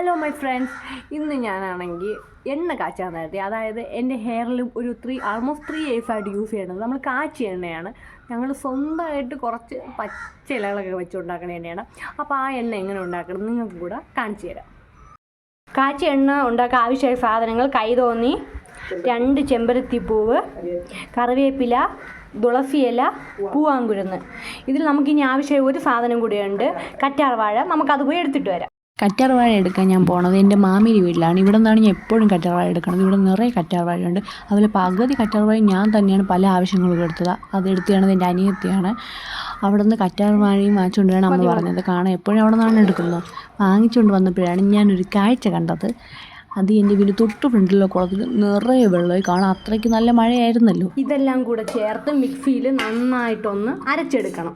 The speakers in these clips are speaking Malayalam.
ഹലോ മൈ ഫ്രണ്ട്സ് ഇന്ന് ഞാനാണെങ്കിൽ എണ്ണ കാച്ചാൻ നേരത്തെ അതായത് എന്റെ ഹെയറിൽ ഒരു ത്രീ ആൾമോസ്റ്റ് ത്രീ ഇയേഴ്സ് ആയിട്ട് യൂസ് ചെയ്യുന്നത് നമ്മൾ കാച്ചി എണ്ണയാണ്. ഞങ്ങൾ സ്വന്തമായിട്ട് കുറച്ച് പച്ച ഇലകളൊക്കെ വെച്ചുണ്ടാക്കുന്ന എണ്ണയാണ്. അപ്പോൾ ആ എണ്ണ എങ്ങനെ ഉണ്ടാക്കണം നിങ്ങൾക്ക് കൂടെ കാണിച്ചു തരാം. കാച്ചി എണ്ണ ഉണ്ടാക്കാൻ ആവശ്യമായ സാധനങ്ങൾ കൈതോന്നി രണ്ട് ചെമ്പരത്തിപ്പൂവ് കറിവേപ്പില തുളസി ഇല പൂവാങ്കുരുന്ന്. ഇതിൽ നമുക്കിനി ആവശ്യമായ ഒരു സാധനം കൂടിയുണ്ട്. കറ്റാർവാഴ. നമുക്കത് പോയി എടുത്തിട്ട് വരാം. കറ്റാർ വാഴ എടുക്കാൻ ഞാൻ പോണത് എന്റെ മാമിയുടെ വീട്ടിലാണ്. ഇവിടെ നിന്നാണ് ഞാൻ എപ്പോഴും കറ്റാർ വാഴ എടുക്കുന്നത്. ഇവിടെ നിറയെ കറ്റാർ വാഴയുണ്ട് അതുപോലെ പകുതി കറ്റാർ വാഴ ഞാൻ തന്നെയാണ് പല ആവശ്യങ്ങളും എടുത്തത്. അത് എടുത്തത് എന്റെ അനിയത്തിയാണ്. അവിടെ നിന്ന് കറ്റാർ വാഴയും വാങ്ങിച്ചുകൊണ്ടാണ് അമ്മ പറഞ്ഞത്. കാണാൻ എപ്പോഴും അവിടെ നിന്നാണ് എടുക്കുന്നത്. വാങ്ങിച്ചുകൊണ്ട് വന്നപ്പോഴാണ് ഞാനൊരു കാഴ്ച കണ്ടത്. അത് എന്റെ വീട് തൊട്ട് ഫ്രണ്ടിലുള്ള കുളത്തിൽ നിറയെ വെള്ളമായി കാണാൻ അത്രയ്ക്ക് നല്ല മഴയായിരുന്നല്ലോ. ഇതെല്ലാം കൂടെ ചേർത്ത് മിക്സിയിൽ നന്നായിട്ടൊന്ന് അരച്ചെടുക്കണം.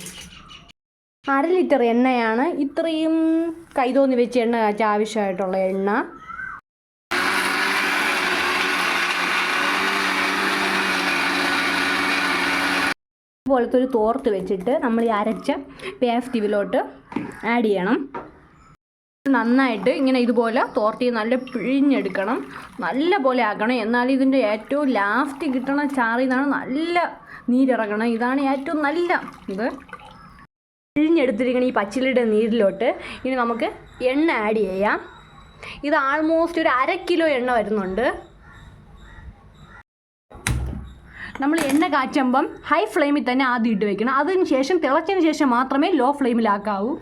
അര ലിറ്റർ എണ്ണയാണ്. ഇത്രയും കൈതോന്നി വെച്ച് എണ്ണ കാച്ച ആവശ്യമായിട്ടുള്ള എണ്ണ. പോലത്തെ ഒരു തോർത്ത് വെച്ചിട്ട് നമ്മൾ ഈ അരച്ച പേസ്റ്റ് ഇതിലോട്ട് ആഡ് ചെയ്യണം. നന്നായിട്ട് ഇങ്ങനെ ഇതുപോലെ തോർത്തി നല്ല പിഴിഞ്ഞെടുക്കണം. നല്ല പോലെ ആക്കണം എന്നാൽ ഇതിന്റെ ഏറ്റവും ലാസ്റ്റ് കിട്ടണ ചാറിൽ നിന്നാണ് നല്ല നീരിറങ്ങണം ഇതാണ് ഏറ്റവും നല്ല ഇത്. പിഴിഞ്ഞെടുത്തിരിക്കണം ഈ പച്ചിലയുടെ നീരിലോട്ട് ഇനി നമുക്ക് എണ്ണ ആഡ് ചെയ്യാം. ഇത് ആൾമോസ്റ്റ് ഒരു അര കിലോ എണ്ണ വരുന്നുണ്ട്. നമ്മൾ എണ്ണ കാച്ചുമ്പം ഹൈ ഫ്ലെയിമിൽ തന്നെ ആദ്യം ഇട്ട് വെക്കണം. അതിന് ശേഷം തിളച്ചതിന് ശേഷം മാത്രമേ ലോ ഫ്ലെയിമിലാക്കാവൂ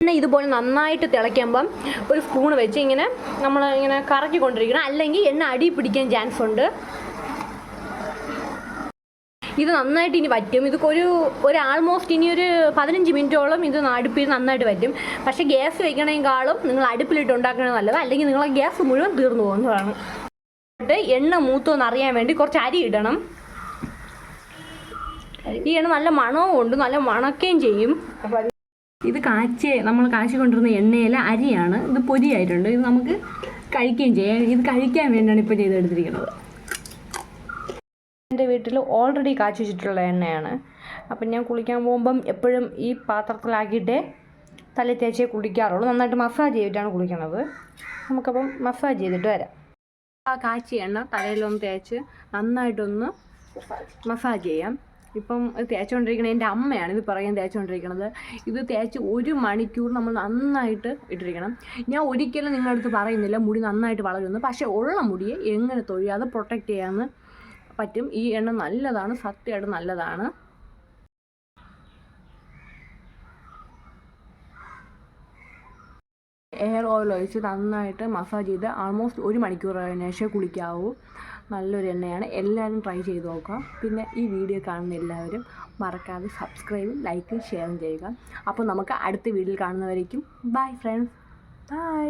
എണ്ണ ഇതുപോലെ നന്നായിട്ട് തിളയ്ക്കുമ്പം ഒരു സ്പൂൺ വെച്ച് ഇങ്ങനെ നമ്മൾ ഇങ്ങനെ കറക്കിക്കൊണ്ടിരിക്കണം. അല്ലെങ്കിൽ എണ്ണ അടി പിടിക്കാൻ ചാൻസ് ഉണ്ട്. ഇത് നന്നായിട്ട് ഇനി വറ്റും ഇത് ഒരു ഒരു ആൾമോസ്റ്റ് ഇനി ഒരു പതിനഞ്ച് മിനിറ്റോളം ഇത് അടുപ്പിൽ നന്നായിട്ട് വറ്റും പക്ഷേ ഗ്യാസ് വയ്ക്കണേക്കാളും നിങ്ങൾ അടുപ്പിലിട്ട് ഉണ്ടാക്കണത് നല്ലത്. അല്ലെങ്കിൽ നിങ്ങളെ ഗ്യാസ് മുഴുവൻ തീർന്നു പോകുന്നതാണ് എണ്ണ മൂത്തോന്ന് അറിയാൻ വേണ്ടി കുറച്ച് അരി ഇടണം. ഈ എണ്ണ നല്ല മണവും ഉണ്ട്. നല്ല മണക്കുകയും ചെയ്യും. ഇത് കാച്ചി നമ്മൾ കാച്ചിക്കൊണ്ടിരുന്ന എണ്ണയിലെ അരിയാണ്. ഇത് പൊരിയായിട്ടുണ്ട്. ഇത് നമുക്ക് കഴിക്കുകയും ചെയ്യാം. ഇത് കഴിക്കാൻ വേണ്ടിയാണ് ഇപ്പോൾ ചെയ്തെടുത്തിരിക്കുന്നത്. എന്റെ വീട്ടിൽ ഓൾറെഡി കാച്ചി വെച്ചിട്ടുള്ള എണ്ണയാണ്. അപ്പം ഞാൻ കുളിക്കാൻ പോകുമ്പം എപ്പോഴും ഈ പാത്രത്തിലാക്കിയിട്ടേ തല തേച്ചേ കുളിക്കാറുള്ളൂ. നന്നായിട്ട് മസാജ് ചെയ്തിട്ടാണ് കുളിക്കണത്. നമുക്കപ്പം മസാജ് ചെയ്തിട്ട് വരാം. ആ കാച്ചി എണ്ണ തലയിലൊന്ന് തേച്ച് നന്നായിട്ടൊന്ന് മസാജ് ചെയ്യാം. ഇപ്പം തേച്ചുകൊണ്ടിരിക്കുന്നത് എന്റെ അമ്മയാണ് ഇത് പറയാൻ തേച്ചുകൊണ്ടിരിക്കുന്നത് ഇത് തേച്ച് ഒരു മണിക്കൂർ നമ്മൾ നന്നായിട്ട് ഇട്ടിരിക്കണം. ഞാൻ ഒരിക്കലും നിങ്ങളുടെ അടുത്ത് പറയുന്നില്ല മുടി നന്നായിട്ട് വളരുന്നു പക്ഷേ ഉള്ള മുടിയെ എങ്ങനെ തൊഴിയാതെ പ്രൊട്ടക്റ്റ് ചെയ്യാമെന്ന് പറ്റും. ഈ എണ്ണ നല്ലതാണ് സത്യമായിട്ട് നല്ലതാണ്. എയർ ഓയിൽ ഒഴിച്ച് നന്നായിട്ട് മസാജ് ചെയ്ത് ആൾമോസ്റ്റ് ഒരു മണിക്കൂർ ശേഷം കുളിക്കാവൂ. നല്ലൊരു എണ്ണയാണ്. എല്ലാവരും ട്രൈ ചെയ്ത് നോക്കാം പിന്നെ ഈ വീഡിയോ കാണുന്ന എല്ലാവരും മറക്കാതെ സബ്സ്ക്രൈബും ലൈക്കും ഷെയറും ചെയ്യുക. അപ്പോൾ നമുക്ക് അടുത്ത വീഡിയോയിൽ കാണുന്നവരേക്കും. Bye friends bye